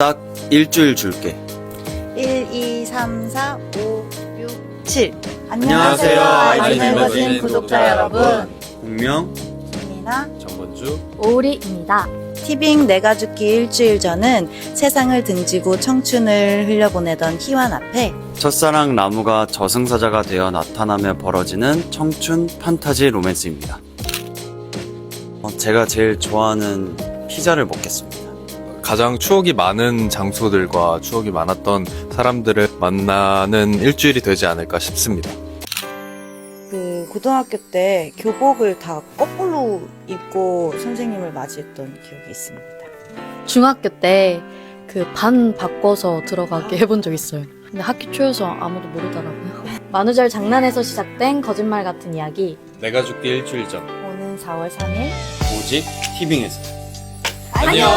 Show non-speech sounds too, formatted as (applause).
딱 일주일 줄게. 1, 2, 3, 4, 5, 6, 7. 안녕하세요, 매거진 매거진 구독자 여러분. 분명 민아 정건주 오리입니다. 티빙 내가 죽기 일주일 전은 세상을 등지고 청춘을 흘려보내던 희완 앞에 첫사랑 나무가 저승사자가 되어 나타나며 벌어지는 청춘 판타지 로맨스입니다. 어, 제가 제일 좋아하는 피자를 먹겠습니다. 가장 추억이 많은 장소들과 추억이 많았던 사람들을 만나는 일주일이 되지 않을까 싶습니다. 그 고등학교 때 교복을 다 거꾸로 입고 선생님을 맞이했던 기억이 있습니다. 중학교 때 그 반 바꿔서 들어가게 해본 적 있어요. 근데 학기 초여서 아무도 모르더라고요. (laughs) 만우절 장난에서 시작된 거짓말 같은 이야기. 내가 죽기 일주일 전 오는 4월 3일 오직 티빙에서. 안녕.